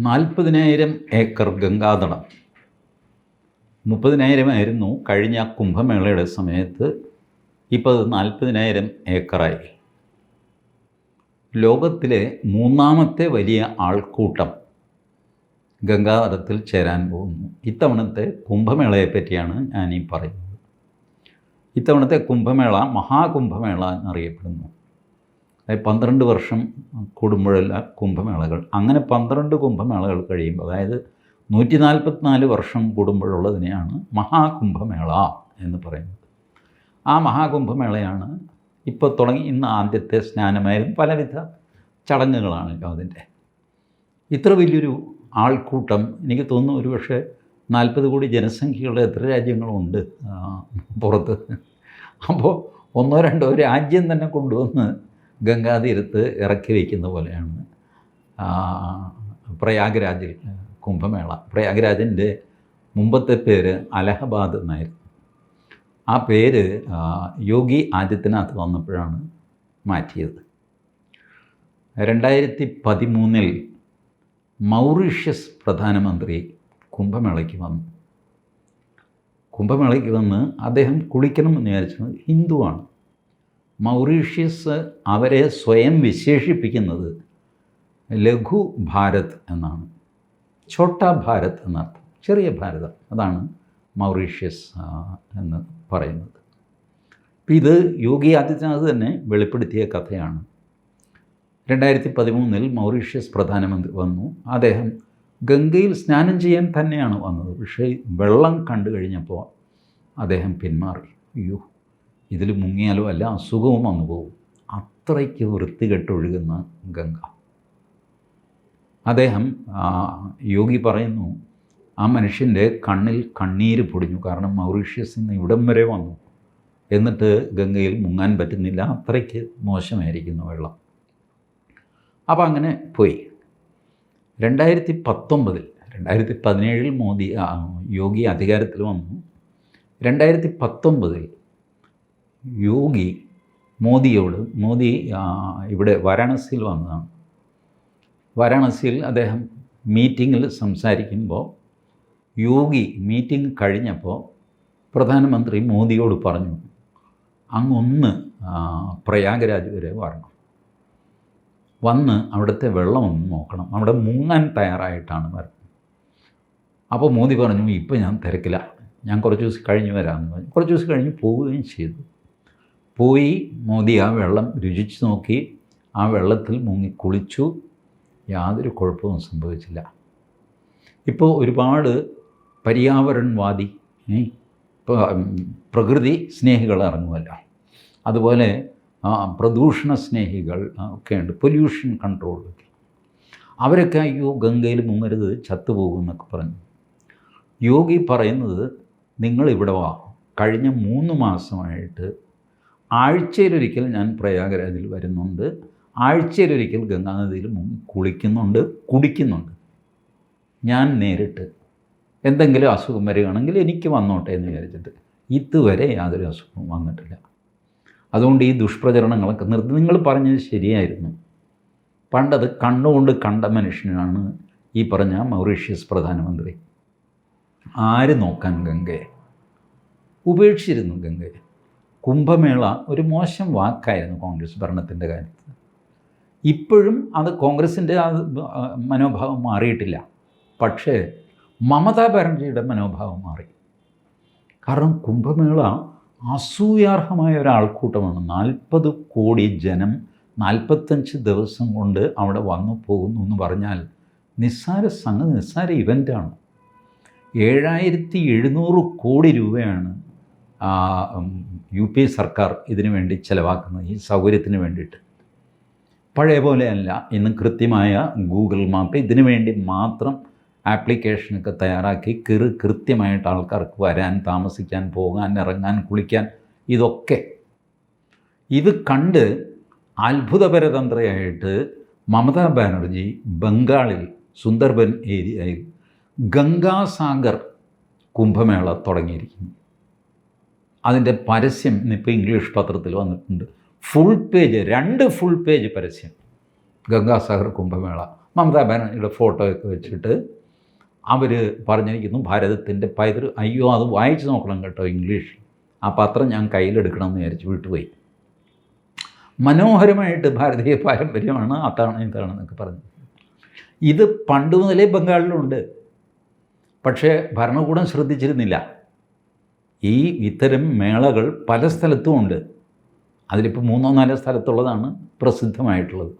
നാൽപ്പതിനായിരം ഏക്കർ ഗംഗാതടം. മുപ്പതിനായിരമായിരുന്നു കഴിഞ്ഞ കുംഭമേളയുടെ സമയത്ത് ഇപ്പോൾ അത് നാൽപ്പതിനായിരം ഏക്കറായി. ലോകത്തിലെ മൂന്നാമത്തെ വലിയ ആൾക്കൂട്ടം ഗംഗാതടത്തിൽ ചേരാൻ പോകുന്നു. ഇത്തവണത്തെ കുംഭമേളയെ പറ്റിയാണ് ഈ പറയുന്നത്. ഇത്തവണത്തെ കുംഭമേള മഹാകുംഭമേള എന്നറിയപ്പെടുന്നു. അതായത് പന്ത്രണ്ട് വർഷം കൂടുമ്പോഴല്ല കുംഭമേളകൾ. അങ്ങനെ പന്ത്രണ്ട് കുംഭമേളകൾ കഴിയുമ്പോൾ അതായത് നൂറ്റി നാൽപ്പത്തിനാല് വർഷം കൂടുമ്പോഴുള്ളതിനെയാണ് മഹാകുംഭമേള എന്ന് പറയുന്നത്. ആ മഹാകുംഭമേളയാണ് ഇപ്പോൾ തുടങ്ങി ഇന്ന് ആദ്യത്തെ സ്നാനമായാലും പലവിധ ചടങ്ങുകളാണല്ലോ അതിന്റെ. ഇത്ര വലിയൊരു ആൾക്കൂട്ടം എനിക്ക് തോന്നുന്നു ഒരു പക്ഷേ നാൽപ്പത് കോടി ജനസംഖ്യയുള്ള എത്ര രാജ്യങ്ങളുണ്ട് പുറത്ത്. അപ്പോൾ ഒന്നോ രണ്ടോ രാജ്യം തന്നെ കൊണ്ടുവന്ന് ഗംഗാതീരത്ത് ഇറക്കി വയ്ക്കുന്ന പോലെയാണ്. പ്രയാഗ്രാജിൽ കുംഭമേള. പ്രയാഗ്രാജിന്റെ മുമ്പത്തെ പേര് അലഹബാദ് എന്നായിരുന്നു. ആ പേര് യോഗി ആദിത്യനാഥ് വന്നപ്പോഴാണ് മാറ്റിയത്. രണ്ടായിരത്തി പതിമൂന്നിൽ മൗറീഷ്യസ് പ്രധാനമന്ത്രി കുംഭമേളയ്ക്ക് വന്നു. കുംഭമേളയ്ക്ക് വന്ന് അദ്ദേഹം കുളിക്കണമെന്ന് വിചാരിച്ചത് ഹിന്ദുവാണ്. മൗറീഷ്യസ് അവരെ സ്വയം വിശേഷിപ്പിക്കുന്നത് ലഘു ഭാരത് എന്നാണ്. ഛോട്ട ഭാരത് എന്നർത്ഥം. ചെറിയ ഭാരതം. അതാണ് മൗറീഷ്യസ് എന്ന് പറയുന്നത്. ഇത് യോഗി ആദിത്യനാഥ് തന്നെ വെളിപ്പെടുത്തിയ കഥയാണ്. രണ്ടായിരത്തി പതിമൂന്നിൽ മൗറീഷ്യസ് പ്രധാനമന്ത്രി വന്നു. അദ്ദേഹം ഗംഗയിൽ സ്നാനം ചെയ്യാൻ തന്നെയാണ് വന്നത്. പക്ഷേ വെള്ളം കണ്ടു കഴിഞ്ഞപ്പോൾ അദ്ദേഹം പിന്മാറി. അയ്യോ ഇതിൽ മുങ്ങിയാലോ അല്ല അസുഖവും വന്നു പോകും. അത്രയ്ക്ക് വൃത്തികെട്ടൊഴുകുന്ന ഗംഗ. അദ്ദേഹം യോഗി പറയുന്നു ആ മനുഷ്യന്റെ കണ്ണിൽ കണ്ണീര് പൊടിഞ്ഞു. കാരണം മൗറീഷ്യസിൽ നിന്ന് ഇവിടം വരെ വന്നു. എന്നിട്ട് ഗംഗയിൽ മുങ്ങാൻ പറ്റുന്നില്ല. അത്രയ്ക്ക് മോശമായിരിക്കുന്നു വെള്ളം. അപ്പോൾ അങ്ങനെ പോയി. രണ്ടായിരത്തി പത്തൊമ്പതിൽ രണ്ടായിരത്തി പതിനേഴിൽ മോദി യോഗി അധികാരത്തിൽ വന്നു. രണ്ടായിരത്തി പത്തൊമ്പതിൽ യോഗി മോദിയോട് മോദി ഇവിടെ വാരാണസിയിൽ വന്നതാണ്. വാരാണസിയിൽ അദ്ദേഹം മീറ്റിങ്ങിൽ സംസാരിക്കുമ്പോൾ യോഗി മീറ്റിംഗ് കഴിഞ്ഞപ്പോൾ പ്രധാനമന്ത്രി മോദിയോട് പറഞ്ഞു അങ്ങൊന്ന് പ്രയാഗരാജ് വരെ വരണം. വന്ന് അവിടുത്തെ വെള്ളം ഒന്ന് നോക്കണം. അവിടെ മുങ്ങാൻ തയ്യാറായിട്ടാണ് വരുന്നത്. അപ്പോൾ മോദി പറഞ്ഞു ഇപ്പോൾ ഞാൻ തിരക്കില്ല ഞാൻ കുറച്ച് ദിവസം കഴിഞ്ഞ് വരാമെന്ന് പറഞ്ഞു. കുറച്ച് ദിവസം കഴിഞ്ഞ് പോവുകയും ചെയ്തു. പോയി മോദി ആ വെള്ളം രുചിച്ച് നോക്കി ആ വെള്ളത്തിൽ മുങ്ങി കുളിച്ചു. യാതൊരു കുഴപ്പവും സംഭവിച്ചില്ല. ഇപ്പോൾ ഒരുപാട് പര്യാവരണവാദി പ്രകൃതി സ്നേഹികൾ ഇറങ്ങുമല്ലോ. അതുപോലെ പ്രദൂഷണ സ്നേഹികൾ ഒക്കെ ഒക്കെയുണ്ട്. പൊല്യൂഷൻ കൺട്രോൾ അവരൊക്കെ അയ്യോ ഗംഗയിൽ മുങ്ങരുത് ചത്തുപോകും എന്നൊക്കെ പറഞ്ഞു. യോഗി പറയുന്നത് നിങ്ങളിവിടെ വാ. കഴിഞ്ഞ മൂന്ന് മാസമായിട്ട് ആഴ്ചയിലൊരിക്കൽ ഞാൻ പ്രയാഗരാജിൽ വരുന്നുണ്ട്. ആഴ്ചയിലൊരിക്കൽ ഗംഗാനദിയിൽ മുങ്ങി കുളിക്കുന്നുണ്ട്. കുടിക്കുന്നുണ്ട്. ഞാൻ നേരിട്ട് എന്തെങ്കിലും അസുഖം വരികയാണെങ്കിൽ എനിക്ക് വന്നോട്ടെ എന്ന് വിചാരിച്ചിട്ട് ഇതുവരെ യാതൊരു അസുഖവും വന്നിട്ടില്ല. അതുകൊണ്ട് ഈ ദുഷ്പ്രചരണങ്ങളൊക്കെ നിർത്തി. നിങ്ങൾ പറഞ്ഞത് ശരിയായിരുന്നു. പണ്ടത് കണ്ണുകൊണ്ട് കണ്ട മനുഷ്യനാണ് ഈ പറഞ്ഞ മൗറീഷ്യസ് പ്രധാനമന്ത്രി. ആര് നോക്കാൻ ഗംഗയെ? ഉപേക്ഷിച്ചിരുന്നു ഗംഗയെ. കുംഭമേള ഒരു മോശം വാക്കായിരുന്നു കോൺഗ്രസ് ഭരണത്തിന്റെ കാര്യത്തിൽ. ഇപ്പോഴും അത് കോൺഗ്രസിന്റെ ആ മനോഭാവം മാറിയിട്ടില്ല. പക്ഷേ മമതാ ബാനർജിയുടെ മനോഭാവം മാറി. കാരണം കുംഭമേള അസൂയാർഹമായ ഒരാൾക്കൂട്ടമാണ് നാൽപ്പത് കോടി ജനം നാൽപ്പത്തഞ്ച് ദിവസം കൊണ്ട് അവിടെ വന്നു പോകുന്നു എന്ന് പറഞ്ഞാൽ നിസ്സാര സംഘ നിസ്സാര ഇവന്റാണ്. ഏഴായിരത്തി എഴുന്നൂറ് കോടി രൂപയാണ് യു പി സർക്കാർ ഇതിനു വേണ്ടി ചിലവാക്കുന്നത് ഈ സൗകര്യത്തിന് വേണ്ടിയിട്ട്. പഴയ പോലെയല്ല ഇന്ന് കൃത്യമായ ഗൂഗിൾ മാപ്പ് ഇതിനു വേണ്ടി മാത്രം ആപ്ലിക്കേഷനൊക്കെ തയ്യാറാക്കി കൃ കൃത്യമായിട്ട് ആൾക്കാർക്ക് വരാൻ താമസിക്കാൻ പോകാൻ ഇറങ്ങാൻ കുളിക്കാൻ ഇതൊക്കെ. ഇത് കണ്ട് അത്ഭുതപരതന്ത്രയായിട്ട് മമതാ ബാനർജി ബംഗാളിൽ സുന്ദർബൻ ഏരിയയിൽ ഗംഗാസാഗർ കുംഭമേള തുടങ്ങിയിരിക്കുന്നു. അതിന്റെ പരസ്യം ഇന്നിപ്പോൾ ഇംഗ്ലീഷ് പത്രത്തിൽ വന്നിട്ടുണ്ട്. ഫുൾ പേജ് രണ്ട് ഫുൾ പേജ് പരസ്യം. ഗംഗാസാഗർ കുംഭമേള. മമതാ ബാനർജിയുടെ ഫോട്ടോയൊക്കെ വെച്ചിട്ട് അവർ പറഞ്ഞിരിക്കുന്നു ഭാരതത്തിന്റെ പൈതൃ അയ്യോ അത് വായിച്ചു നോക്കണം കേട്ടോ ഇംഗ്ലീഷ്. ആ പത്രം ഞാൻ കയ്യിലെടുക്കണം എന്ന് വിചാരിച്ച് വിട്ടുപോയി. മനോഹരമായിട്ട് ഭാരതീയ പാരമ്പര്യമാണ് അതാണ് ഇതാണെന്നൊക്കെ പറഞ്ഞു. ഇത് പണ്ട് മുതലേ ബംഗാളിലുണ്ട്. പക്ഷേ ഭരണകൂടം ശ്രദ്ധിച്ചിരുന്നില്ല. ഈ ഇത്തരം മേളകൾ പല സ്ഥലത്തും ഉണ്ട്. അതിലിപ്പോൾ മൂന്നോ നാലോ സ്ഥലത്തുള്ളതാണ് പ്രസിദ്ധമായിട്ടുള്ളത്.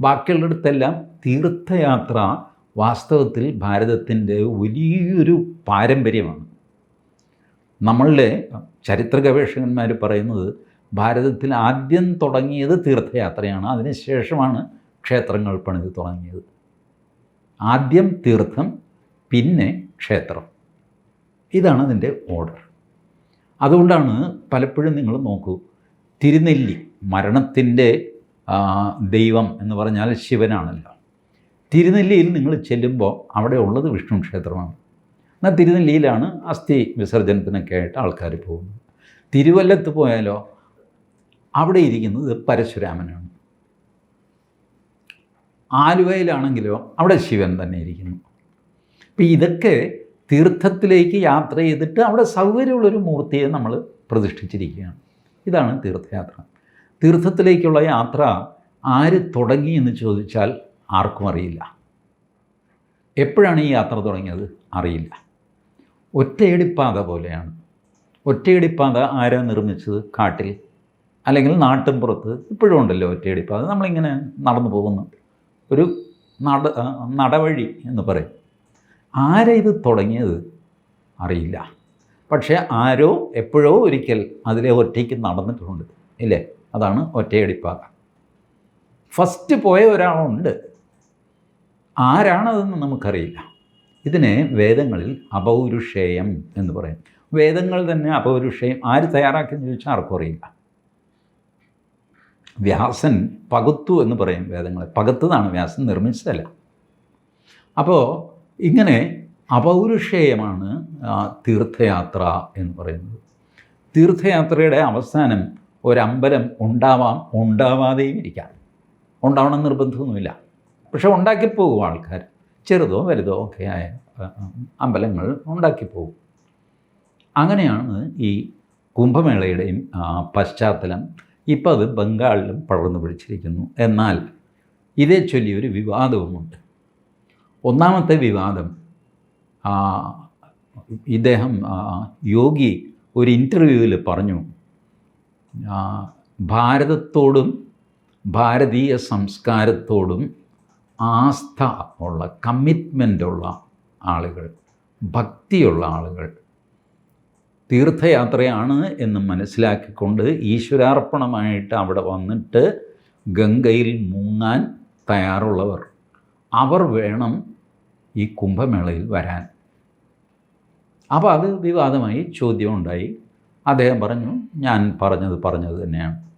ബാക്കിയുള്ളിടത്തെല്ലാം തീർത്ഥയാത്ര വാസ്തവത്തിൽ ഭാരതത്തിന്റെ വലിയൊരു പാരമ്പര്യമാണ്. നമ്മളുടെ ചരിത്ര ഗവേഷകന്മാർ പറയുന്നത് ഭാരതത്തിൽ ആദ്യം തുടങ്ങിയത് തീർത്ഥയാത്രയാണ് അതിനുശേഷമാണ് ക്ഷേത്രങ്ങൾ പണിത് തുടങ്ങിയത്. ആദ്യം തീർത്ഥം പിന്നെ ക്ഷേത്രം. ഇതാണ് അതിന്റെ ഓർഡർ. അതുകൊണ്ടാണ് പലപ്പോഴും നിങ്ങൾ നോക്കൂ തിരുനെല്ലി മരണത്തിന്റെ ദൈവം എന്ന് പറഞ്ഞാൽ ശിവനാണല്ലോ. തിരുനെല്ലിയിൽ നിങ്ങൾ ചെല്ലുമ്പോൾ അവിടെ ഉള്ളത് വിഷ്ണു ക്ഷേത്രമാണ്. എന്നാൽ തിരുനെല്ലിയിലാണ് അസ്ഥി വിസർജനത്തിനൊക്കെ ആയിട്ട് ആൾക്കാർ പോകുന്നത്. തിരുവല്ലത്ത് പോയാലോ അവിടെ ഇരിക്കുന്നത് പരശുരാമനാണ്. ആലുവയിലാണെങ്കിലോ അവിടെ ശിവൻ തന്നെ ഇരിക്കുന്നു. അപ്പം ഇതൊക്കെ തീർത്ഥത്തിലേക്ക് യാത്ര ചെയ്തിട്ട് അവിടെ സൗകര്യമുള്ളൊരു മൂർത്തിയെ നമ്മൾ പ്രതിഷ്ഠിച്ചിരിക്കുകയാണ്. ഇതാണ് തീർത്ഥയാത്ര. തീർത്ഥത്തിലേക്കുള്ള യാത്ര ആര് തുടങ്ങി എന്ന് ചോദിച്ചാൽ ആർക്കും അറിയില്ല. എപ്പോഴാണ് ഈ യാത്ര തുടങ്ങിയത്? അറിയില്ല. ഒറ്റയടിപ്പാത പോലെയാണ്. ഒറ്റയടിപ്പാത ആരാ നിർമ്മിച്ചത്? കാട്ടിൽ. അല്ലെങ്കിൽ നാട്ടിൻപുറത്ത് ഇപ്പോഴും ഉണ്ടല്ലോ ഒറ്റയടിപ്പാത. നമ്മളിങ്ങനെ നടന്നു പോകുന്നു ഒരു നട നടവഴി എന്ന് പറയും. ആരാ ഇത് തുടങ്ങിയത്? അറിയില്ല. പക്ഷേ ആരോ എപ്പോഴോ ഒരിക്കൽ അതിലെ ഒറ്റയ്ക്ക് നടന്നിട്ടുണ്ട്. ഇല്ലേ? അതാണ് ഒറ്റയടിപ്പാത ഫസ്റ്റ് പോയ ഒരാളുണ്ട്. ആരാണതെന്ന് നമുക്കറിയില്ല. ഇതിനെ വേദങ്ങളിൽ അപൗരുഷേയം എന്ന് പറയും. വേദങ്ങൾ തന്നെ അപൗരുഷേയം ആര് തയ്യാറാക്കിയെന്ന് ചോദിച്ചാൽ ആർക്കും അറിയില്ല. വ്യാസൻ പകുത്തു എന്ന് പറയും വേദങ്ങളെ. പകുത്തതാണ് വ്യാസൻ നിർമ്മിച്ചതല്ല. അപ്പോൾ ഇങ്ങനെ അപൗരുഷേയമാണ് തീർത്ഥയാത്ര എന്ന് പറയുന്നത്. തീർത്ഥയാത്രയുടെ അവസാനം ഒരമ്പലം ഉണ്ടാവാം ഉണ്ടാവാതെയും ഇരിക്കാം. ഉണ്ടാവണം നിർബന്ധമൊന്നുമില്ല. പക്ഷെ ഉണ്ടാക്കി പോകും ആൾക്കാർ. ചെറുതോ വലുതോ ഒക്കെ ആയ അമ്പലങ്ങൾ ഉണ്ടാക്കി പോകും. അങ്ങനെയാണ് ഈ കുംഭമേളയുടെയും പശ്ചാത്തലം. ഇപ്പോൾ അത് ബംഗാളിലും പടർന്നു പിടിച്ചിരിക്കുന്നു. എന്നാൽ ഇതേ ചൊല്ലി ഒരു വിവാദവുമുണ്ട്. ഒന്നാമത്തെ വിവാദം ഇദ്ദേഹം യോഗി ഒരു ഇന്റർവ്യൂവിൽ പറഞ്ഞു ഭാരതത്തോടും ഭാരതീയ സംസ്കാരത്തോടും ആസ്ഥ ഉള്ള കമ്മിറ്റ്മെന്റ് ഉള്ള ആളുകൾ ഭക്തിയുള്ള ആളുകൾ തീർത്ഥയാത്രയാണ് എന്ന് മനസ്സിലാക്കിക്കൊണ്ട് ഈശ്വരാർപ്പണമായിട്ട് അവിടെ വന്നിട്ട് ഗംഗയിൽ മുങ്ങാൻ തയ്യാറുള്ളവർ. അവർ വേണം ഈ കുംഭമേളയിൽ വരാൻ. അപ്പോൾ അത് വിവാദമായി ചോദ്യം ഉണ്ടായി അദ്ദേഹം പറഞ്ഞു ഞാൻ പറഞ്ഞത് പറഞ്ഞത് തന്നെയാണ്.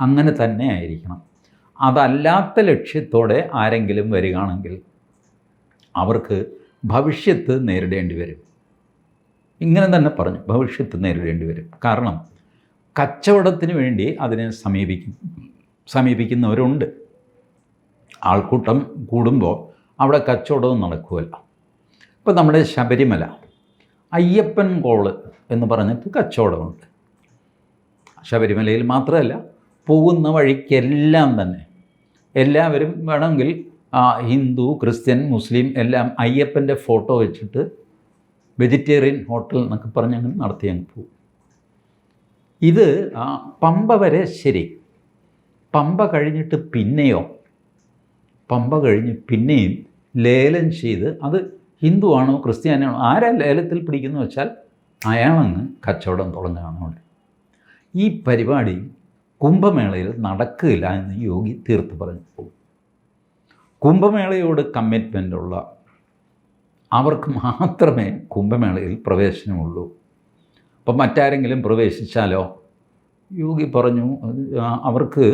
അങ്ങനെ തന്നെ ആയിരിക്കണം. അതല്ലാത്ത ലക്ഷ്യത്തോടെ ആരെങ്കിലും വരികയാണെങ്കിൽ അവർക്ക് ഭവിഷ്യത്ത് നേരിടേണ്ടി വരും. ഇങ്ങനെ തന്നെ പറഞ്ഞു ഭവിഷ്യത്ത് നേരിടേണ്ടി വരും. കാരണം കച്ചവടത്തിന് വേണ്ടി അതിനെ സമീപിക്കും സമീപിക്കുന്നവരുണ്ട്. ആൾക്കൂട്ടം കൂടുമ്പോൾ അവിടെ കച്ചവടവും നടക്കുമല്ല ഇപ്പോൾ നമ്മുടെ ശബരിമല അയ്യപ്പൻ കോൾ എന്ന് പറഞ്ഞിട്ട് കച്ചവടമുണ്ട്. ശബരിമലയിൽ മാത്രമല്ല പോകുന്ന വഴിക്കെല്ലാം തന്നെ. എല്ലാവരും വേണമെങ്കിൽ ഹിന്ദു ക്രിസ്ത്യൻ മുസ്ലിം എല്ലാം അയ്യപ്പന്റെ ഫോട്ടോ വെച്ചിട്ട് വെജിറ്റേറിയൻ ഹോട്ടൽ എന്നൊക്കെ പറഞ്ഞ് അങ്ങനെ നടത്തി അങ്ങ് പോകും. ഇത് പമ്പ വരെ ശരി. പമ്പ കഴിഞ്ഞിട്ട് പിന്നെയോ പമ്പ കഴിഞ്ഞ് പിന്നെയും ലേലം ചെയ്ത് അത് ഹിന്ദുവാണോ ക്രിസ്ത്യാനിയാണോ ആരാ ലേലത്തിൽ പിടിക്കുന്നു വെച്ചാൽ അയാളങ്ങ് കച്ചവടം തുടങ്ങുകയാണ് ഈ പരിപാടി കുംഭമേളയിൽ നടക്കില്ല എന്ന് യോഗി തീർത്ത് പറഞ്ഞു. പോകും കുംഭമേളയോട് കമ്മിറ്റ്മെന്റുള്ള അവർക്ക് മാത്രമേ കുംഭമേളയിൽ പ്രവേശനമുള്ളൂ. അപ്പം മറ്റാരെങ്കിലും പ്രവേശിച്ചാലോ? യോഗി പറഞ്ഞു അവർക്ക്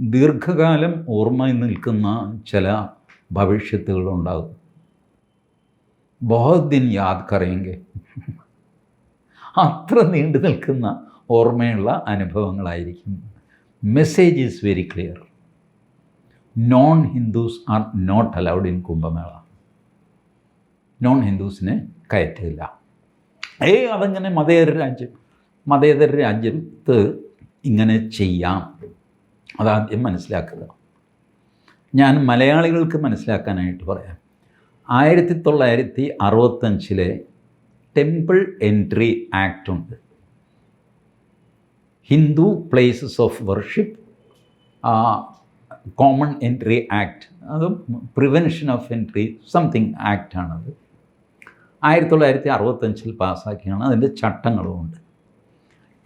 ദീർഘകാലം ഓർമ്മയിൽ നിൽക്കുന്ന ചില ഭവിഷ്യത്തുകളുണ്ടാകും. ബഹുത് ദിൻ യാദ് കറയെങ്കിൽ അത്ര നീണ്ടു നിൽക്കുന്ന ഓർമ്മയുള്ള അനുഭവങ്ങളായിരിക്കും. Message is very clear non Hindus are not allowed in Kumbh Mela non ഹിന്ദുസിനെ കയറ്റില്ല. ഏ അതങ്ങനെ മതേതര രാജ്യം മതേതര രാജ്യത്ത് ഇങ്ങനെ ചെയ്യാം. അതാദ്യം മനസ്സിലാക്കുക. ഞാൻ മലയാളികൾക്ക് മനസ്സിലാക്കാനായിട്ട് പറയാം. ആയിരത്തി തൊള്ളായിരത്തി അറുപത്തഞ്ചിലെ ടെമ്പിൾ എൻട്രി ആക്ട് ഉണ്ട് Hindu places of worship common entry act അത് prevention of entry something act ആക്റ്റാണത് ആയിരത്തി തൊള്ളായിരത്തി അറുപത്തഞ്ചിൽ പാസ്സാക്കിയാണ് അതിന്റെ ചട്ടങ്ങളുമുണ്ട്.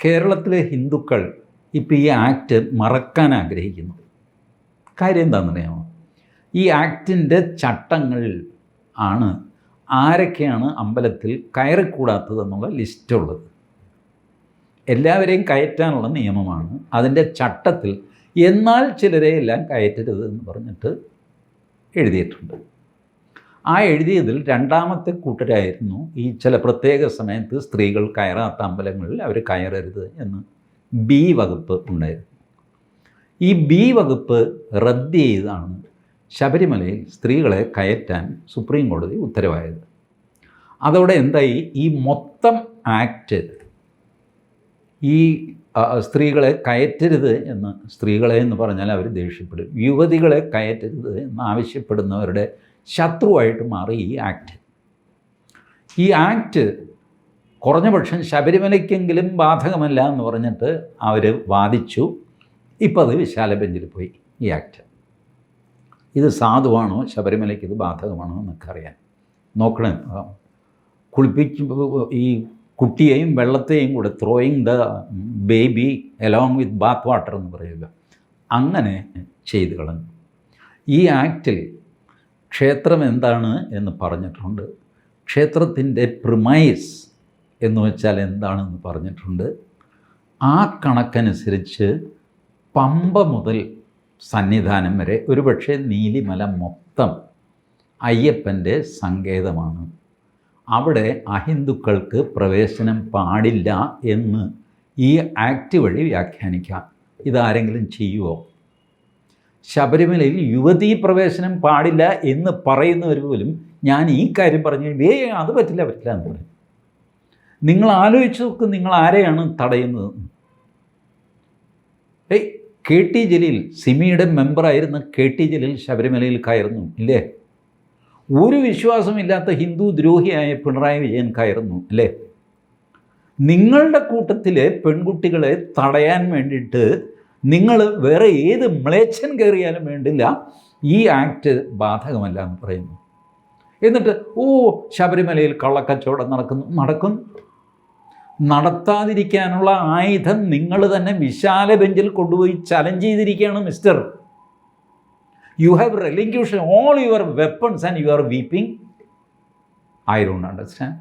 കേരളത്തിലെ ഹിന്ദുക്കൾ ഇപ്പോൾ ഈ ആക്ട് മറക്കാൻ ആഗ്രഹിക്കുന്നു. കാര്യം എന്താണെന്നറിയാമോ? ഈ ആക്ടിന്റെ ചട്ടങ്ങൾ ആണ് ആരൊക്കെയാണ് അമ്പലത്തിൽ കയറിക്കൂടാത്തതെന്നുള്ള ലിസ്റ്റുള്ളത്. എല്ലാവരെയും കയറ്റാനുള്ള നിയമമാണ് അതിന്റെ ചട്ടത്തിൽ എന്നാൽ ചിലരെ എല്ലാം കയറ്റരുത് എന്ന് പറഞ്ഞിട്ട് എഴുതിയിട്ടുണ്ട്. ആ എഴുതിയതിൽ രണ്ടാമത്തെ കൂട്ടരായിരുന്നു ഈ ചില പ്രത്യേക സമയത്ത് സ്ത്രീകൾ കയറാത്ത അമ്പലങ്ങളിൽ അവർ കയറരുത് എന്ന് ബി വകുപ്പ് ഉണ്ടായിരുന്നു. ഈ ബി വകുപ്പ് റദ്ദ് ചെയ്താണ് ശബരിമലയിൽ സ്ത്രീകളെ കയറ്റാൻ സുപ്രീം കോടതി ഉത്തരവായത്. അതോടെ എന്തായി? ഈ മൊത്തം ആക്ട് ഈ സ്ത്രീകളെ കയറ്റരുത് എന്ന് സ്ത്രീകളെ എന്ന് പറഞ്ഞാൽ അവർ ദേഷ്യപ്പെടും. യുവതികളെ കയറ്റരുത് എന്ന് ആവശ്യപ്പെടുന്നവരുടെ ശത്രുവായിട്ട് മാറി ഈ ആക്ട്. ഈ ആക്ട് കുറഞ്ഞ പക്ഷം ശബരിമലയ്ക്കെങ്കിലും ബാധകമല്ല എന്ന് പറഞ്ഞിട്ട് അവർ വാദിച്ചു. ഇപ്പോൾ അത് വിശാല ബെഞ്ചിൽ പോയി ഈ ആക്ട് ഇത് സാധുവാണോ? ശബരിമലയ്ക്ക് ഇത് ബാധകമാണോ എന്നൊക്കെ അറിയാൻ. നോക്കണേ. കുളിപ്പിച്ച് ഈ കുട്ടിയെയും വെള്ളത്തെയും കൂടെ throwing the baby along with bath water എന്ന് പറയുക. അങ്ങനെ ചെയ്തു കളഞ്ഞു. ഈ ആക്റ്റിൽ ക്ഷേത്രം എന്താണ് എന്ന് പറഞ്ഞിട്ടുണ്ട്. ക്ഷേത്രത്തിന്റെ പ്രിമൈസ് എന്ന് വെച്ചാൽ എന്താണെന്ന് പറഞ്ഞിട്ടുണ്ട്? ആ കണക്കനുസരിച്ച് പമ്പ മുതൽ സന്നിധാനം വരെ ഒരുപക്ഷെ നീലിമല മൊത്തം അയ്യപ്പന്റെ സങ്കേതമാണ്. അവിടെ അഹിന്ദുക്കൾക്ക് പ്രവേശനം പാടില്ല എന്ന് ഈ ആക്ട് വഴി വ്യാഖ്യാനിക്കാം. ഇതാരെങ്കിലും ചെയ്യുമോ ശബരിമലയിൽ യുവതീ പ്രവേശനം പാടില്ല എന്ന് പറയുന്നവർ പോലും ഞാൻ ഈ കാര്യം പറഞ്ഞു വേ അത് പറ്റില്ല പറ്റില്ല എന്ന് പറയും. നിങ്ങൾ ആലോചിച്ച് നോക്ക് നിങ്ങൾ ആരെയാണ് തടയുന്നത്? ഏയ് കെ ടി ജലീൽ സിമിയുടെ മെമ്പറായിരുന്ന കെ ടി ജലീൽ ശബരിമലയിൽ കയറുന്നു ഇല്ലേ? ഒരു വിശ്വാസമില്ലാത്ത ഹിന്ദു ദ്രോഹിയായ പിണറായി വിജയൻ കയറുന്നു അല്ലേ? നിങ്ങളുടെ കൂട്ടത്തിലെ പെൺകുട്ടികളെ തടയാൻ വേണ്ടിയിട്ട് നിങ്ങൾ വേറെ ഏത് മ്ലേച്ഛൻ കയറിയാലും വേണ്ടില്ല ഈ ആക്ട് ബാധകമല്ല എന്ന് പറയുന്നു. എന്നിട്ട് ഓ ശബരിമലയിൽ കള്ളക്കച്ചവടം നടക്കുന്നു നടക്കുന്നു. നടത്താതിരിക്കാനുള്ള ആയുധം നിങ്ങൾ തന്നെ വിശാല ബെഞ്ചിൽ കൊണ്ടുപോയി ചലഞ്ച് ചെയ്തിരിക്കുകയാണ് mister. You have relinquished all your weapons and you are weeping I don't understand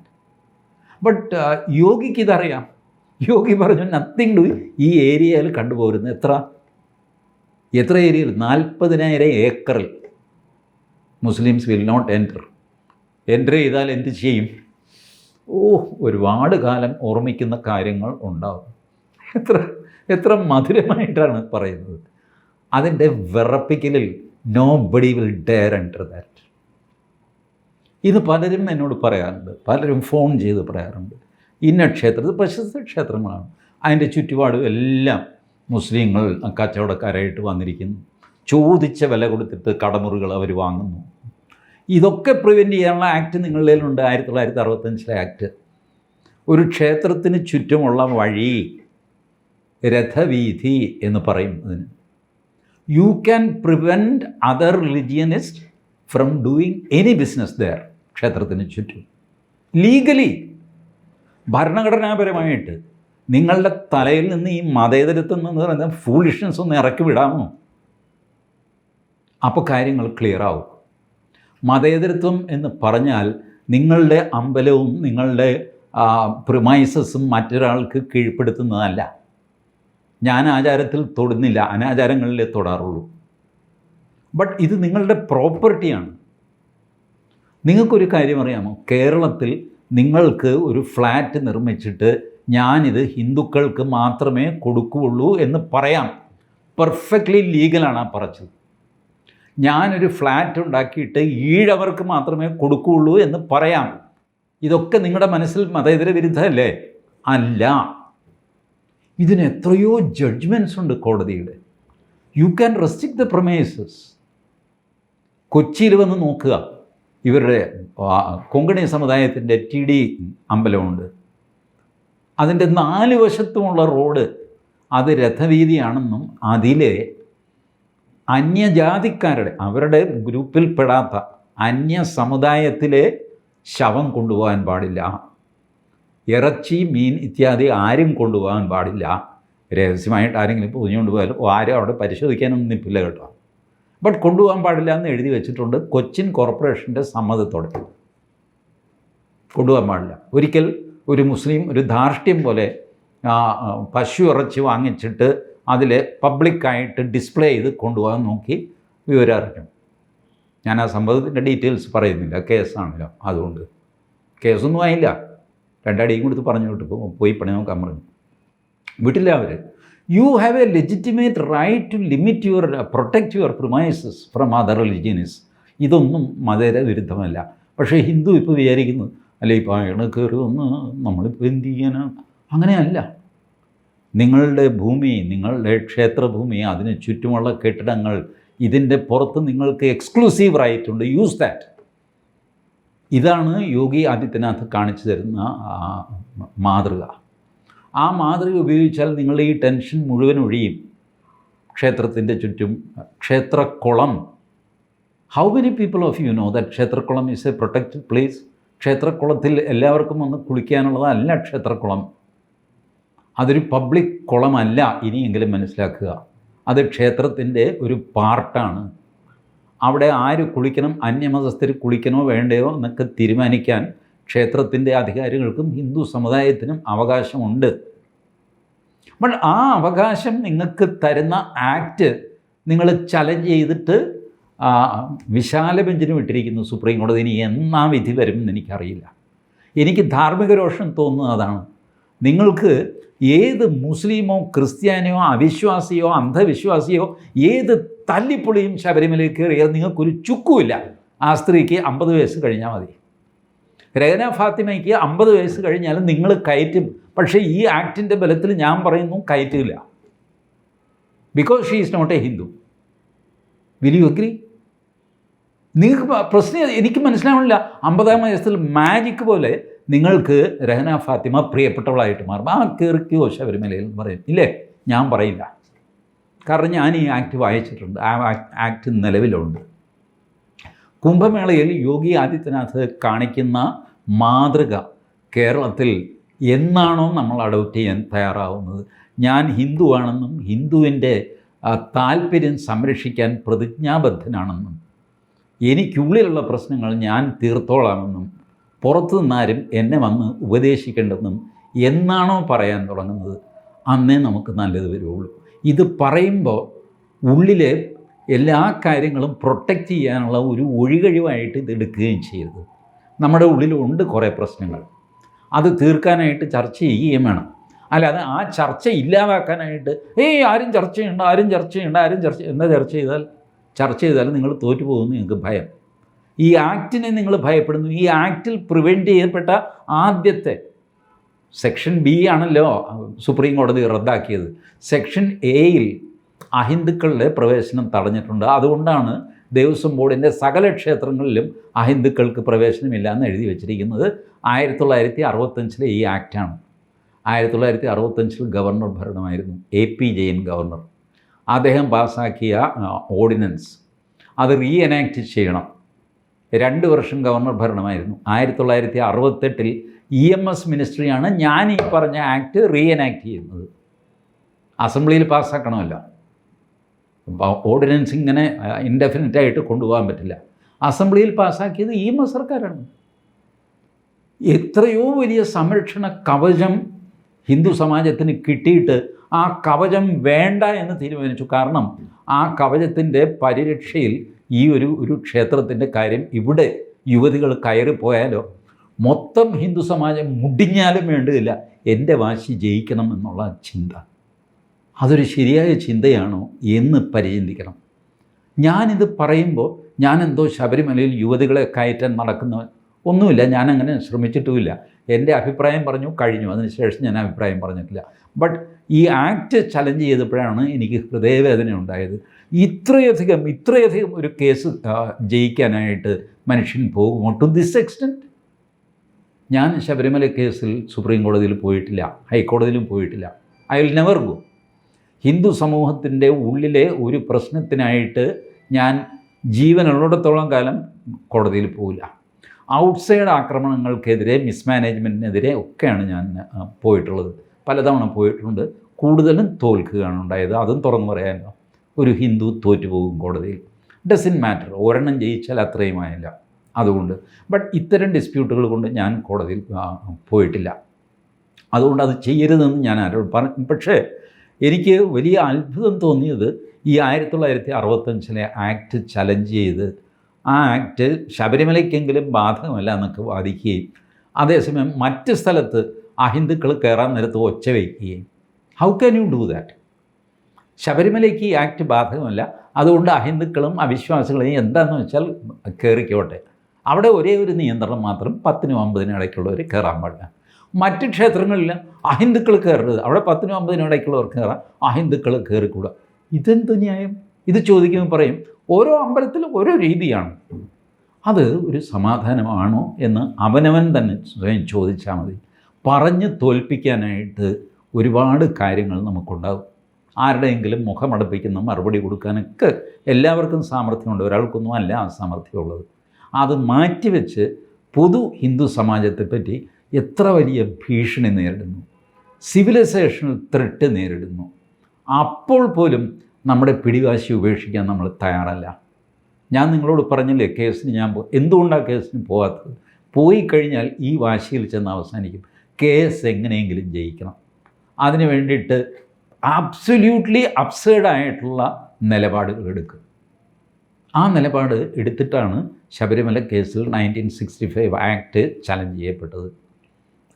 but യോഗിക്ക് ഇതറിയാം. യോഗി പറഞ്ഞു നത്തിങ് ഡു ഈ ഏരിയയിൽ കണ്ടുപോരുന്നു. എത്ര? എത്ര ഏരിയയിൽ? നാൽപ്പതിനായിരം ഏക്കറിൽ. Muslims will not enter enter ചെയ്താൽ എന്ത് ചെയ്യും? ഓ ഒരുപാട് കാലം ഓർമ്മിക്കുന്ന കാര്യങ്ങൾ ഉണ്ടാവും. എത്ര എത്ര മധുരമായിട്ടാണ് പറയുന്നത്. അതിന്റെ വിറപ്പിക്കലിൽ nobody will dare enter that ഇത് പലരും എന്നോട് പറയാറുണ്ട് പലരും ഫോൺ ചെയ്ത് പറയാറുണ്ട്. ഇന്ന ക്ഷേത്രത്തിൽ പ്രശസ്ത ക്ഷേത്രങ്ങളാണ്. അതിന്റെ ചുറ്റുപാടും എല്ലാം മുസ്ലിങ്ങൾ കച്ചവടക്കാരായിട്ട് വന്നിരിക്കുന്നു. ചോദിച്ച വില കൊടുത്തിട്ട് കടമുറികൾ അവർ വാങ്ങുന്നു. ഇതൊക്കെ പ്രിവെന്റ് ചെയ്യാനുള്ള ആക്ട് നിങ്ങളുടെ കയ്യിലുണ്ട് ആയിരത്തി തൊള്ളായിരത്തി അറുപത്തഞ്ചിലെ ആക്ട് ഒരു ക്ഷേത്രത്തിന് ചുറ്റുമുള്ള വഴി രഥവീഥി എന്ന് പറയും you can prevent other religionist from doing any business there ക്ഷേത്രത്തിന് ചുറ്റും. ലീഗലി ഭരണഘടനാപരമായിട്ട് നിങ്ങളുടെ തലയിൽ നിന്ന് ഈ മതേതരത്വം എന്ന് പറയുന്ന ഫൂളിഷ്നസ് ഒന്ന് ഇറക്കി വിടാമോ? അപ്പോൾ കാര്യങ്ങൾ ക്ലിയർ ആവും. മതേതരത്വം എന്ന് പറഞ്ഞാൽ നിങ്ങളുടെ അമ്പലവും നിങ്ങളുടെ പ്രിമൈസസും മറ്റൊരാൾക്ക് കീഴ്പ്പെടുത്തുന്നതല്ല. ഞാൻ ആചാരത്തിൽ തൊടുന്നില്ല അനാചാരങ്ങളിലേ തൊടാറുള്ളൂ. ബട്ട് ഇത് നിങ്ങളുടെ പ്രോപ്പർട്ടിയാണ് നിങ്ങൾക്കൊരു കാര്യം അറിയാമോ? കേരളത്തിൽ നിങ്ങൾക്ക് ഒരു ഫ്ലാറ്റ് നിർമ്മിച്ചിട്ട് ഞാനിത് ഹിന്ദുക്കൾക്ക് മാത്രമേ കൊടുക്കുകയുള്ളൂ എന്ന് പറയാം. പെർഫെക്റ്റ്ലി ലീഗലാണ് ആ പറച്ചത് ഞാനൊരു ഫ്ലാറ്റ് ഉണ്ടാക്കിയിട്ട് ഈഴവർക്ക് മാത്രമേ കൊടുക്കുകയുള്ളൂ എന്ന് പറയാം. ഇതൊക്കെ നിങ്ങളുടെ മനസ്സിൽ മതേതര വിരുദ്ധമല്ലേ? അല്ല. ഇതിന് എത്രയോ ജഡ്ജ്മെന്റ്സ് ഉണ്ട് കോടതിയുടെ. You can restrict the premises കൊച്ചിയിൽ വന്ന് നോക്കുക. ഇവരുടെ കൊങ്കണി സമുദായത്തിന്റെ ടി ഡി അമ്പലമുണ്ട്. അതിന്റെ നാല് വശത്തുമുള്ള റോഡ് അത് രഥവീതിയാണെന്നും അതിലെ അന്യജാതിക്കാരുടെ അവരുടെ ഗ്രൂപ്പിൽ പെടാത്ത അന്യ സമുദായത്തിലെ ശവം കൊണ്ടുപോകാൻ പാടില്ല. ഇറച്ചി മീൻ ഇത്യാദി ആരും കൊണ്ടുപോകാൻ പാടില്ല. രഹസ്യമായിട്ട് ആരെങ്കിലും പൊതിഞ്ഞുകൊണ്ട് പോയാലും ആരും അവിടെ പരിശോധിക്കാനൊന്നും നിൽപ്പില്ല കേട്ടോ. ബട്ട് കൊണ്ടുപോകാൻ പാടില്ല എന്ന് എഴുതി വെച്ചിട്ടുണ്ട് കൊച്ചിൻ കോർപ്പറേഷന്റെ സമ്മതത്തോടെ. കൊണ്ടുപോകാൻ പാടില്ല. ഒരിക്കൽ ഒരു മുസ്ലിം ഒരു ധാർഷ്ട്യം പോലെ പശു ഇറച്ചി വാങ്ങിച്ചിട്ട് അതിൽ പബ്ലിക്കായിട്ട് ഡിസ്പ്ലേ ചെയ്ത് കൊണ്ടുപോകാൻ നോക്കി വിവരം അറിഞ്ഞു ഞാൻ ആ സംഭവത്തിന്റെ ഡീറ്റെയിൽസ് പറയുന്നില്ല. കേസാണല്ലോ അതുകൊണ്ട് കേസൊന്നും ആയില്ല. രണ്ടടിയും കൊടുത്ത് പറഞ്ഞു വിട്ടു. പോയി പണി നോക്കാൻ പറഞ്ഞു. വിട്ടില്ല അവർ you have a legitimate right to limit your protect your premises from other religions ഇതൊന്നും മതേര വിരുദ്ധമല്ല. പക്ഷേ ഹിന്ദു ഇപ്പോൾ വിചാരിക്കുന്നു അല്ലെ ഇപ്പോൾ അയാൾ കയറി വന്ന് നമ്മളിപ്പോൾ എന്ത് ചെയ്യാനാണ് അങ്ങനെയല്ല. നിങ്ങളുടെ ഭൂമി നിങ്ങളുടെ ക്ഷേത്രഭൂമി അതിന് ചുറ്റുമുള്ള കെട്ടിടങ്ങൾ ഇതിന്റെ പുറത്ത് നിങ്ങൾക്ക് എക്സ്ക്ലൂസീവ് റൈറ്റ് ഉണ്ട്. യൂസ് ദാറ്റ് ഇതാണ് യോഗി ആദിത്യനാഥ് കാണിച്ചു തരുന്ന മാതൃക. ആ മാതൃക ഉപയോഗിച്ചാൽ നിങ്ങളുടെ ഈ ടെൻഷൻ മുഴുവൻ ഒഴിയും. ക്ഷേത്രത്തിന്റെ ചുറ്റും ക്ഷേത്രക്കുളം. How many people of you know that ക്ഷേത്രക്കുളം is a protected place ക്ഷേത്രക്കുളത്തിൽ എല്ലാവർക്കും ഒന്ന് കുളിക്കാനുള്ളതല്ല ക്ഷേത്രക്കുളം. അതൊരു പബ്ലിക് കുളമല്ല ഇനിയെങ്കിലും മനസ്സിലാക്കുക. അത് ക്ഷേത്രത്തിന്റെ ഒരു പാർട്ടാണ്. അവിടെ ആര് കുളിക്കണം അന്യമതസ്ഥർ കുളിക്കണോ വേണ്ടയോ എന്നൊക്കെ തീരുമാനിക്കാൻ ക്ഷേത്രത്തിന്റെ അധികാരികൾക്കും ഹിന്ദു സമുദായത്തിനും അവകാശമുണ്ട്. അപ്പോൾ ആ അവകാശം നിങ്ങൾക്ക് തരുന്ന ആക്ട് നിങ്ങൾ ചലഞ്ച് ചെയ്തിട്ട് വിശാല ബെഞ്ചിന് വിട്ടിരിക്കുന്നു സുപ്രീം കോടതി. ഇനി എന്നാ വിധി വരും എനിക്കറിയില്ല. എനിക്ക് ധാർമ്മിക രോഷം തോന്നുന്നത് അതാണ്. നിങ്ങൾക്ക് ഏത് മുസ്ലിമോ ക്രിസ്ത്യാനിയോ അവിശ്വാസിയോ അന്ധവിശ്വാസിയോ ഏത് തല്ലിപ്പൊളിയും ശബരിമലയിൽ കയറിയാൽ നിങ്ങൾക്കൊരു ചുക്കുമില്ല. ആ സ്ത്രീക്ക് അമ്പത് വയസ്സ് കഴിഞ്ഞാൽ മതി. രഹന ഫാത്തിമയ്ക്ക് അമ്പത് വയസ്സ് കഴിഞ്ഞാലും നിങ്ങൾ കയറ്റും. പക്ഷേ ഈ ആക്ടിന്റെ ബലത്തിൽ ഞാൻ പറയുന്നു കയറ്റില്ല. Because she is not a Hindu will you agree നിങ്ങൾക്ക് പ്രശ്നം എനിക്ക് മനസ്സിലാവണില്ല അമ്പതാം വയസ്സിൽ മാജിക് പോലെ നിങ്ങൾക്ക് രഹന ഫാത്തിമ പ്രിയപ്പെട്ടവളായിട്ട് മാറും. ആ കീർക്കിയോ ശബരിമലയിൽ എന്ന് പറയും. ഇല്ലേ? ഞാൻ പറയില്ല. കാരണം ഞാൻ ഈ ആക്ട് വായിച്ചിട്ടുണ്ട്. ആ ആക്ട് നിലവിലുണ്ട്. കുംഭമേളയിൽ യോഗി ആദിത്യനാഥ് കാണിക്കുന്ന മാതൃക കേരളത്തിൽ എന്നാണോ നമ്മൾ അഡോപ്റ്റ് ചെയ്യാൻ തയ്യാറാവുന്നത്? ഞാൻ ഹിന്ദുവാണെന്നും ഹിന്ദുവിന്റെ താല്പര്യം സംരക്ഷിക്കാൻ പ്രതിജ്ഞാബദ്ധനാണെന്നും എനിക്കുള്ളിലുള്ള പ്രശ്നങ്ങൾ ഞാൻ തീർത്തോളാമെന്നും പുറത്തു നിന്നാരും എന്നെ വന്ന് ഉപദേശിക്കേണ്ടെന്നും എന്നാണോ പറയാൻ തുടങ്ങുന്നത് അന്നേ നമുക്ക് നല്ലത് വരുള്ളൂ ഇത് പറയുമ്പോൾ ഉള്ളിലെ എല്ലാ കാര്യങ്ങളും പ്രൊട്ടക്റ്റ് ചെയ്യാനുള്ള ഒരു ഒഴികഴിവായിട്ട് ഇത് എടുക്കുകയും ചെയ്യരുത്. നമ്മുടെ ഉള്ളിലുണ്ട് കുറേ പ്രശ്നങ്ങൾ. അത് തീർക്കാനായിട്ട് ചർച്ച ചെയ്യുകയും വേണം. അല്ലാതെ ആ ചർച്ച ഇല്ലാതാക്കാനായിട്ട് ഏയ് ആരും ചർച്ച ചെയ്യണ്ട ആരും ചർച്ച ചെയ്യണ്ട ആരും ചർച്ച എന്താ ചർച്ച ചെയ്താൽ ചർച്ച ചെയ്താൽ നിങ്ങൾ തോറ്റുപോകുമെന്ന് നിങ്ങൾക്ക് ഭയം. ഈ ആക്റ്റിനെ നിങ്ങൾ ഭയപ്പെടുന്നു. ഈ ആക്റ്റിൽ പ്രിവെന്റ് ചെയ്യപ്പെട്ട ആദ്യത്തെ സെക്ഷൻ ബി ആണല്ലോ സുപ്രീം കോടതി റദ്ദാക്കിയത്. സെക്ഷൻ എയിൽ അഹിന്ദുക്കളുടെ പ്രവേശനം തടഞ്ഞിട്ടുണ്ട്. അതുകൊണ്ടാണ് ദേവസ്വം ബോർഡിന്റെ സകല ക്ഷേത്രങ്ങളിലും അഹിന്ദുക്കൾക്ക് പ്രവേശനമില്ല എന്ന് എഴുതി വെച്ചിരിക്കുന്നത്. ആയിരത്തി തൊള്ളായിരത്തി അറുപത്തഞ്ചിലെ ഈ ആക്റ്റാണ്. ആയിരത്തി തൊള്ളായിരത്തി അറുപത്തഞ്ചിൽ governor ഭരണമായിരുന്നു. A P Jayan governor. അദ്ദേഹം പാസ്സാക്കിയ ഓർഡിനൻസ്. അത് റീ എനാക്ട് ചെയ്യണം. രണ്ട് വർഷം ഗവർണർ ഭരണമായിരുന്നു. ആയിരത്തി തൊള്ളായിരത്തി അറുപത്തെട്ടിൽ ഇ എം എസ് മിനിസ്ട്രിയാണ് ഞാൻ ഈ പറഞ്ഞ ആക്ട് റീ എനാക്ട് ചെയ്യുന്നത്. അസംബ്ലിയിൽ പാസ്സാക്കണമല്ല. ഓർഡിനൻസ് ഇങ്ങനെ ഇൻഡെഫിനിറ്റ് ആയിട്ട് കൊണ്ടുപോകാൻ പറ്റില്ല. അസംബ്ലിയിൽ പാസ്സാക്കിയത് ഇ എം എസ് സർക്കാരാണ്. എത്രയോ വലിയ സംരക്ഷണ കവചം ഹിന്ദു സമാജത്തിന് കിട്ടിയിട്ട് ആ കവചം വേണ്ട എന്ന് തീരുമാനിച്ചു. കാരണം ആ കവചത്തിന്റെ പരിരക്ഷയിൽ ഈ ഒരു ഒരു ക്ഷേത്രത്തിന്റെ കാര്യം ഇവിടെ യുവതികൾ കയറിപ്പോയാലോ മൊത്തം ഹിന്ദു സമാജം മുടിഞ്ഞാലും വേണ്ടതില്ല എന്റെ വാശി ജയിക്കണം എന്നുള്ള ചിന്ത. അതൊരു ശരിയായ ചിന്തയാണോ എന്ന് പരിചിന്തിക്കണം. ഞാനിത് പറയുമ്പോൾ ഞാനെന്തോ ശബരിമലയിൽ യുവതികളെ കയറ്റാൻ നടക്കുന്നവൻ ഒന്നുമില്ല ഞാനങ്ങനെ ശ്രമിച്ചിട്ടുമില്ല. എന്റെ അഭിപ്രായം പറഞ്ഞു കഴിഞ്ഞു. അതിനുശേഷം ഞാൻ അഭിപ്രായം പറഞ്ഞിട്ടില്ല. ബട്ട് ഈ ആക്ട് ചലഞ്ച് ചെയ്തപ്പോഴാണ് എനിക്ക് ഹൃദയവേദന ഉണ്ടായത്. ഇത്രയധികം ഇത്രയധികം ഒരു കേസ് ജയിക്കാനായിട്ട് മനുഷ്യൻ പോകുമോ ടു ദിസ് എക്സ്റ്റെന്റ് ഞാൻ ശബരിമല കേസിൽ സുപ്രീം കോടതിയിൽ പോയിട്ടില്ല ഹൈക്കോടതിയിലും പോയിട്ടില്ല. I will never go Hindu സമൂഹത്തിന്റെ ഉള്ളിലെ ഒരു പ്രശ്നത്തിനായിട്ട് ഞാൻ ജീവനുള്ളിടത്തോളം കാലം കോടതിയിൽ പോവില്ല. ഔട്ട്സൈഡ് ആക്രമണങ്ങൾക്കെതിരെ മിസ്മാനേജ്മെന്റിനെതിരെ ഒക്കെയാണ് ഞാൻ പോയിട്ടുള്ളത്. പലതവണ പോയിട്ടുണ്ട്. കൂടുതലും തോൽക്കുകയാണ് ഉണ്ടായത്. അതും തുറന്നു പറയാമല്ലോ ഒരു ഹിന്ദു തോറ്റുപോകും കോടതിയിൽ. ഡസൻ മാറ്റർ ഒരെണ്ണം ജയിച്ചാൽ അത്രയുമായില്ല. അതുകൊണ്ട്. ബട്ട് ഇത്തരം ഡിസ്പ്യൂട്ടുകൾ കൊണ്ട് ഞാൻ കോടതിയിൽ പോയിട്ടില്ല. അതുകൊണ്ട് അത് ചെയ്യരുതെന്ന് ഞാൻ ആരോട് പറഞ്ഞു പക്ഷേ എനിക്ക് വലിയ അത്ഭുതം തോന്നിയത് ഈ ആയിരത്തി തൊള്ളായിരത്തി അറുപത്തഞ്ചിലെ ആക്ട് ചലഞ്ച് ചെയ്ത് ആ ആക്ട് ശബരിമലയ്ക്കെങ്കിലും ബാധകമല്ല എന്നൊക്കെ വാദിക്കുകയും അതേസമയം മറ്റ് സ്ഥലത്ത് അഹിന്ദുക്കൾ കയറാൻ നേരത്ത് ഒച്ച വയ്ക്കുകയും how can you do that ശബരിമലയ്ക്ക് ഈ ആക്ട് ബാധകമല്ല. അതുകൊണ്ട് അഹിന്ദുക്കളും അവിശ്വാസികളും എന്താണെന്ന് വെച്ചാൽ കയറിക്കോട്ടെ അവിടെ ഒരേ ഒരു നിയന്ത്രണം മാത്രം പത്തിനും അമ്പതിനും ഇടയ്ക്കുള്ളവർ കയറാൻ പാടില്ല. മറ്റ് ക്ഷേത്രങ്ങളിൽ അഹിന്ദുക്കൾ കയറരുത് അവിടെ പത്തിനും അമ്പതിനും ഇടയ്ക്കുള്ളവർ കയറാം അഹിന്ദുക്കൾ കയറിക്കൂടാ ഇതെന്ത് ന്യായം? ഇത് ചോദിക്കുമ്പോൾ പറയും ഓരോ അമ്പലത്തിലും ഓരോ രീതിയാണ്. അത് ഒരു സമാധാനമാണോ എന്ന് അവനവൻ തന്നെ സ്വയം ചോദിച്ചാൽ മതി. പറഞ്ഞ് തോൽപ്പിക്കാനായിട്ട് ഒരുപാട് കാര്യങ്ങൾ നമുക്കുണ്ടാകും ആരുടെയെങ്കിലും മുഖമടുപ്പിക്കുന്ന മറുപടി കൊടുക്കാനൊക്കെ എല്ലാവർക്കും സാമർഥ്യമുണ്ട്. ഒരാൾക്കൊന്നും അല്ല ആ സാമർഥ്യമുള്ളത്. അത് മാറ്റിവെച്ച് പൊതു ഹിന്ദു സമാജത്തെ സമാജത്തെപ്പറ്റി എത്ര വലിയ ഭീഷണി നേരിടുന്നു. സിവിലൈസേഷണൽ ത്രെട്ട് നേരിടുന്നു. അപ്പോൾ പോലും നമ്മുടെ പിടിവാശി ഉപേക്ഷിക്കാൻ നമ്മൾ തയ്യാറല്ല. ഞാൻ നിങ്ങളോട് പറഞ്ഞില്ലേ കേസിന് ഞാൻ പോ എന്തുകൊണ്ടാണ് കേസിന് പോകാത്തത് പോയി കഴിഞ്ഞാൽ ഈ വാശിയിൽ ചെന്ന് അവസാനിക്കും. കേസ് എങ്ങനെയെങ്കിലും ജയിക്കണം. അതിന് വേണ്ടിയിട്ട് ആബ്സൊല്യൂട്ട്ലി അപ്സേഡായിട്ടുള്ള നിലപാടുകൾ എടുക്കും. ആ നിലപാട് എടുത്തിട്ടാണ് ശബരിമല കേസിൽ nineteen sixty five act challenge ചെയ്യപ്പെട്ടത്.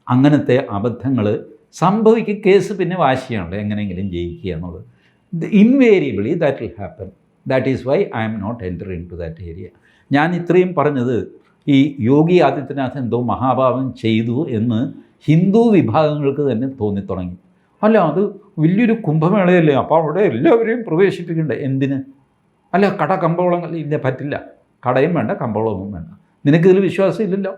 അങ്ങനത്തെ അബദ്ധങ്ങൾ സംഭവിക്കും കേസ് പിന്നെ വാശിയാണല്ലോ എങ്ങനെയെങ്കിലും ജയിക്കുക എന്നുള്ളത്. Invariably that will happen that is why I'm not entering to that area ഞാൻ ഇത്രയും പറഞ്ഞത് ഈ യോഗി ആദിത്യനാഥ് എന്തോ മഹാഭാവം ചെയ്തു എന്ന് ഹിന്ദു വിഭാഗങ്ങൾക്ക് തന്നെ തോന്നിത്തുടങ്ങി. അല്ല അത് വലിയൊരു കുംഭമേളയല്ലേ? അപ്പോൾ അവിടെ എല്ലാവരെയും പ്രവേശിപ്പിക്കണ്ടേ? എന്തിന്? അല്ല കട കമ്പോളങ്ങൾ ഇല്ല പറ്റില്ല. കടയും വേണ്ട കമ്പോളവും വേണ്ട. നിനക്കിതിൽ വിശ്വാസം ഇല്ലല്ലോ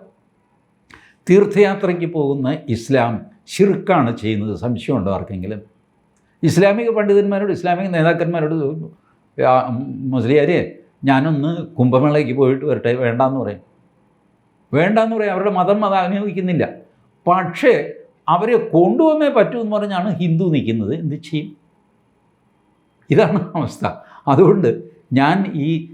തീർത്ഥയാത്രയ്ക്ക് പോകുന്ന ഇസ്ലാം ഷിർക്കാണ് ചെയ്യുന്നത്. സംശയമുണ്ടോ ആർക്കെങ്കിലും? ഇസ്ലാമിക പണ്ഡിതന്മാരോട് ഇസ്ലാമിക നേതാക്കന്മാരോട് മുസ്ലിയാരെ ഞാനൊന്ന് കുംഭമേളയ്ക്ക് പോയിട്ട് വരട്ടെ വേണ്ടാന്ന് പറയും. വേണ്ടാന്ന് പറയും. അവരുടെ മതം അത് അനുഭവിക്കുന്നില്ല പക്ഷേ അവരെ കൊണ്ടുവന്നേ പറ്റൂ എന്ന് പറഞ്ഞാണ് ഹിന്ദു നിൽക്കുന്നത്. എന്ത് ചെയ്യും? ഇതാണ് അവസ്ഥ. അതുകൊണ്ട് ഞാൻ ഈ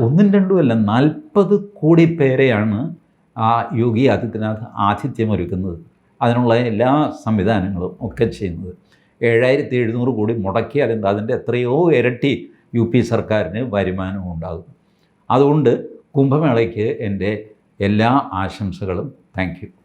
ഒന്നും രണ്ടും അല്ല നാൽപ്പത് കോടി പേരെയാണ് ആ യോഗി ആദിത്യനാഥ് ആതിഥ്യം ഒരുക്കുന്നത്. അതിനുള്ള എല്ലാ സംവിധാനങ്ങളും ഒക്കെ ചെയ്യുന്നത്. ഏഴായിരത്തി എഴുന്നൂറ് കോടി മുടക്കിയാൽ എന്താ? അതിന്റെ എത്രയോ ഇരട്ടി യു പി സർക്കാരിന് വരുമാനം ഉണ്ടാകും. അതുകൊണ്ട് കുംഭമേളയ്ക്ക് എന്റെ എല്ലാ ആശംസകളും. താങ്ക്